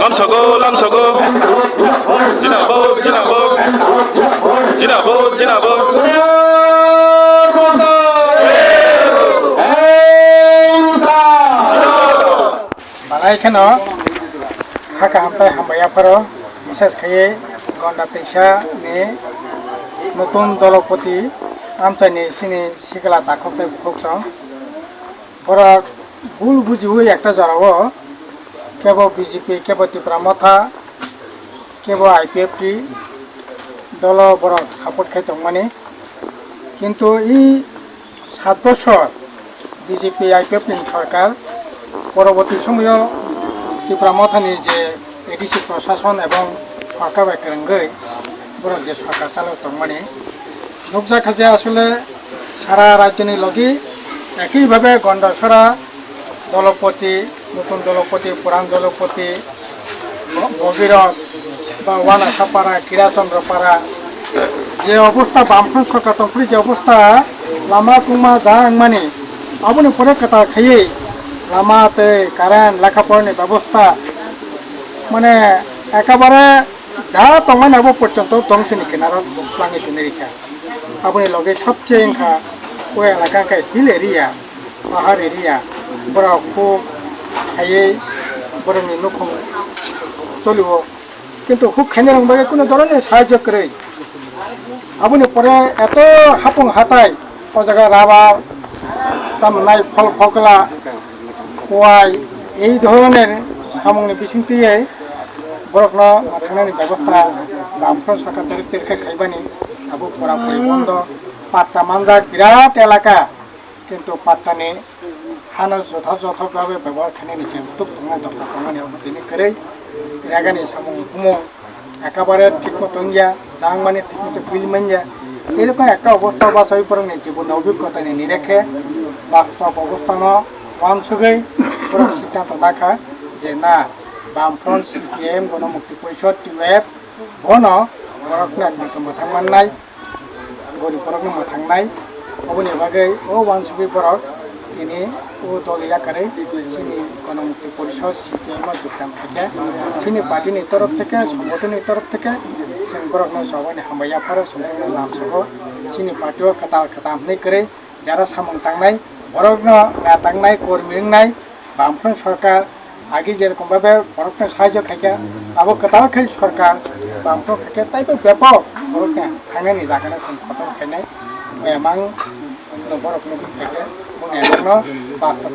lamsoko lamsoko jinabok jinabok jinabok jinabok বানাইখানো হাকা হামতাই হামবাইয়াফোর বিশেষ খাইয়ে গন্ডা তৈসা নি নতুন দলপতি আমচাইনি সিনি সিগলা দাখতে ফুকসং ওরা ভুল বুঝি হয়ে একটা জড়াব কেব বিজেপি কেব ত্রিপুরা মথা কেব আই টি দল বড় সাপোর্ট খাইত মানে। কিন্তু এই সাত বছর বিজেপি আই টি সরকার পরবর্তী সময়ও ত্রিপুরা মথানি যে এডিসি প্রশাসন এবং সরকার বাইকাঙ্গই বড় যে সরকার চালাত মানে নুকজা খাজে আসলে সারা রাজ্যের লগে একইভাবে গন্ডাসরা দলপতি, নতুন দলপতি, পুরান দলপতি, ভগীরথ বা ওয়ানাসাপাড়া কিরাচন্দ্রপাড়া যে অবস্থা বামফ্রন্ট সরকার তখন যে অবস্থা, লামা কুমা যা মানে আবনি পরে কথা খাইয়ে লামাতে কারেন্ট লেখাপড়ানি ব্যবস্থা। মানে একেবারে যা তমাই নাব পর্যন্ত ধ্বংসনি কিনার প্লাঙি কিনে রেখা। আপনি লগে সবচেয়ে ওই এলাকাকে হিল এরিয়া পাহাড় এরিয়া বড় খুব খাইয়ে বড়নি নখম চলিব কিন্তু খুব খেনে রংবাগে কোনো ধরনের সাহায্য করে আপনি পরে এত হাপুং হাতায় ও জায়গায় রাবার তামনাই ফল ফকলা কোয়াই এই ধরনের সামগ্রী বিশৃঙ্খলিয়ে বরফন থানাनि ব্যবস্থা বামফ্রন সরকার তরফ থেকে খাইবানি আবু পুরাপুরি বন্ধ পাট্টা মান্দার বিরাট এলাকা। কিন্তু পাট্টা নিয়ে হানা যথাযথভাবে ব্যবহার ব্যবহারখানি নিচে তোমরা দরকার কমানি অবদিনী করে রাগানি সামু ঘুমো একেবারে ঠিক মতো যা জাং মানে ঠিক মতো বিল মান এরকম একটা অবস্থা বা হয়ে পরে নেই জীবনে অভিজ্ঞতা নিয়ে নিরেখে বাস্তব অবস্থান ওয়ানসুগেই পুরো সিদ্ধান্ত দেখা যে না বামফ্রন্ট সিপিএম গণমুক্তি পরিষদ টিউএফ বন বরকনাথ মতো মোথামান নাই। गरिबफोरक नांना थांनाय अबनि बागै अ वानसुबिफोरक তিনি ও দল এলাকারে সিনি গণমুক্তি পরিষদ সিপিএমও যোগদান থেকে। সিনি পার্টির তরফ থেকে সংগঠনের তরফ থেকে সংগঠনের সবাই হামাইয়া পরে সংগঠনের নাম সহ সিনি পার্টিও কাতা কাতা হামনি করে যারা সামং টাংনাই বরগ্ন না টাংনাই কর্মী নাই। বামফ্রন্ট সরকার আগে যেরকমভাবে ভারতকে সাহায্য খাইকা আবু তাও খাই সরকার বামটো খাইকে তাই তো ব্যাপক ভারতকে হাঙানি জাগানা সিং খতম খাইনাই এমাং বরফ বাস্তব